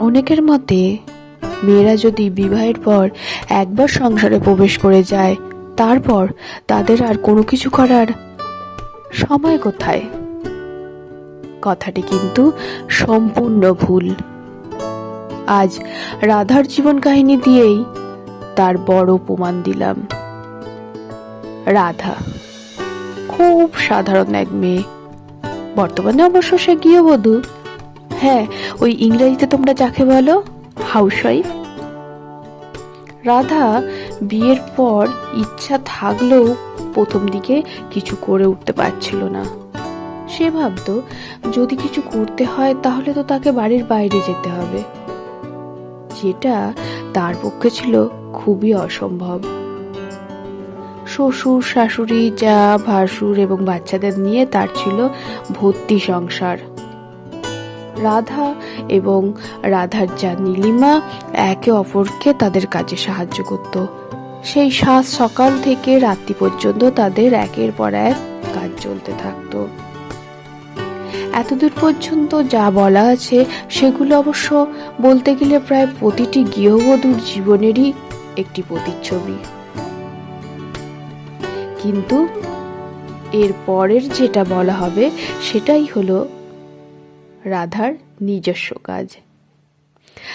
অনেকের মতে, মেয়েরা যদি বিবাহের পর একবার সংসারে প্রবেশ করে যায়, তারপর তাদের আর কোনো কিছু করার সময় কোথায়? কথাটি কিন্তু সম্পূর্ণ ভুল। আজ রাধার জীবন কাহিনী দিয়েই তার বড় প্রমাণ দিলাম। রাধা খুব সাধারণ এক মেয়ে। বর্তমানে অবশ্য সে গৃহবধূ। হ্যাঁ ওই ইংরেজিতে তোমরা যাকে বলো হাউসওয়াইফ রাধা বিয়ের পর ইচ্ছা থাকলেও প্রথম দিকে কিছু করে উঠতে পারছিল না। সে ভাবতো, যদি কিছু করতে হয় তাহলে তো তাকে বাড়ির বাইরে যেতে হবে। যেটা তার পক্ষে ছিল খুবই অসম্ভব। শ্বশুর, শাশুড়ি যা ভাসুর এবং বাচ্চাদের নিয়ে তার ছিল ভর্তি সংসার। রাধা এবং রাধার যা নীলিমা একে অপরকে তাদের কাজে সাহায্য করত। সেই সাত সকাল থেকে রাত্রি পর্যন্ত তাদের একের পর এক কাজ চলতে থাকতো। এতদূর পর্যন্ত যা বলা আছে সেগুলো অবশ্য বলতে গেলে প্রায় প্রতিটি গৃহবধূর জীবনেরই একটি প্রতিচ্ছবি। কিন্তু এর পরের যেটা বলা হবে সেটাই হলো রাধার নিজস্ব কাজ।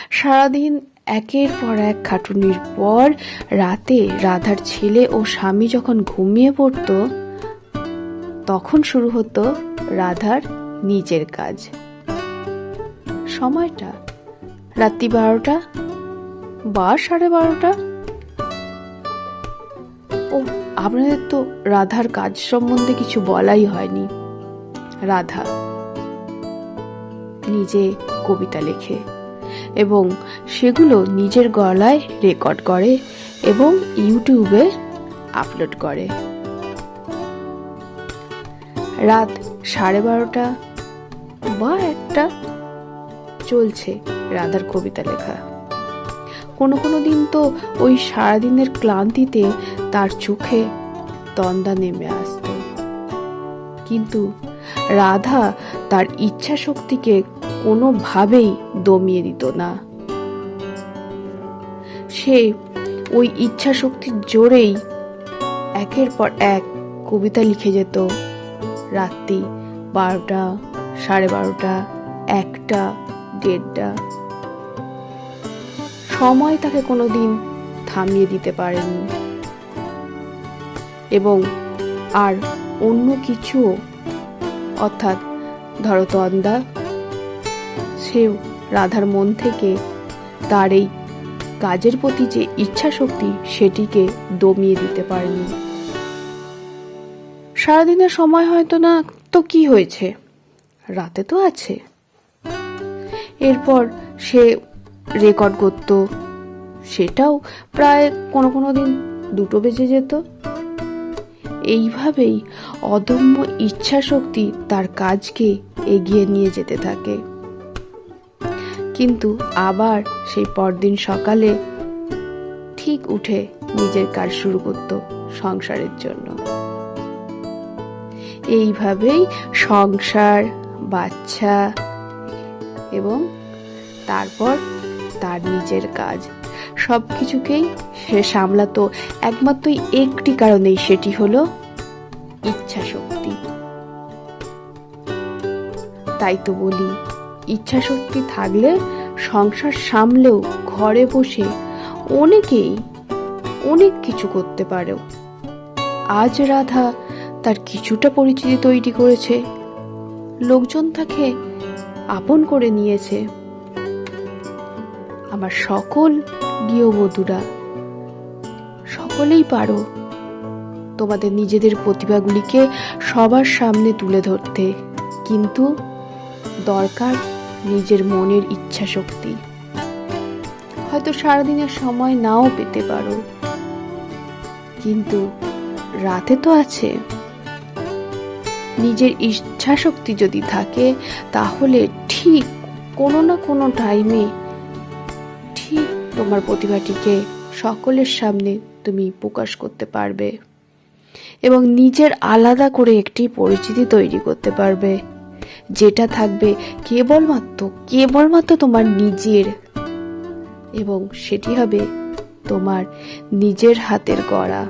সারাদিন একের পর এক খাটুনির পর রাতে রাধার ছেলে ও স্বামী যখন ঘুমিয়ে পড়ত, তখন শুরু হতো রাধার নিজের কাজ। সময়টা রাত্রি বারোটা বা সাড়ে বারোটা। ও, আপনাদের তো রাধার কাজ সম্বন্ধে কিছু বলাই হয়নি। রাধা নিজে কবিতা লেখে এবং সেগুলো নিজের গলায় রেকর্ড করে এবং ইউটিউবে আপলোড করে। রাত সাড়ে বারোটা বা একটা চলছে রাধার কবিতা লেখা। কোনো কোনো দিন তো ওই সারাদিনের ক্লান্তিতে তার চোখে তন্দা নেমে আসত। কিন্তু রাধা তার ইচ্ছা শক্তিকে কোনোভাবেই দমিয়ে দিত না। সে ওই ইচ্ছা শক্তির জোরেই একের পর এক কবিতা লিখে যেত। রাত্রি বারোটা, সাড়ে বারোটা, একটা, দেড়টা। সময় তাকে কোনোদিন থামিয়ে দিতে পারেনি। এবং আর অন্য কিছুও অর্থাৎ ধরো তন্দা সেও রাধার মন থেকে তার এই কাজের প্রতি যে ইচ্ছা শক্তি সেটিকে দমিয়ে দিতে পারেনি। সারাদিনের সময় হয়তো না, তো কি হয়েছে? রাতে তো আছে। এরপর সে রেকর্ড করত, সেটাও প্রায় কোনো কোনো দিন দুটো বেজে যেত। এইভাবেই অদম্য ইচ্ছা শক্তি তার কাজকে এগিয়ে নিয়ে যেতে থাকে। কিন্তু আবার সেই পরদিন সকালে ঠিক উঠে নিজের কাজ শুরু করত সংসারের জন্য। এইভাবেই সংসার, বাচ্চা এবং তারপর তার নিজের কাজ সব কিছুকেই সে সামলাতো। একমাত্র একটি কারণেই সেটি হলো ইচ্ছা শক্তি তাই তো বলি ইচ্ছা শক্তি থাকলে সংসার সামলেও ঘরে বসে অনেকেই অনেক কিছু করতে পারেও। আজ রাধা তার কিছুটা পরিচিতি তৈরি করেছে। লোকজন তাকে আপন করে নিয়েছে। আমার সকল গৃহবধূরা সকলেই পারো তোমাদের নিজেদের প্রতিভাগুলিকে সবার সামনে তুলে ধরতে, কিন্তু দরকার নিজের মনের ইচ্ছা শক্তি হয়তো সারাদিনের সময় নাও পেতে পারো, কিন্তু রাতে তো আছে। নিজের ইচ্ছা শক্তি যদি থাকে, তাহলে ঠিক কোনো না কোনো টাইমে তোমার প্রতিভাটিকে সকলের সামনে তুমি প্রকাশ করতে পারবে এবং নিজের আলাদা করে একটি পরিচিতি তৈরি করতে পারবে। যেটা থাকবে কেবলমাত্র কেবলমাত্র তোমার নিজের এবং সেটি হবে তোমার নিজের হাতের করা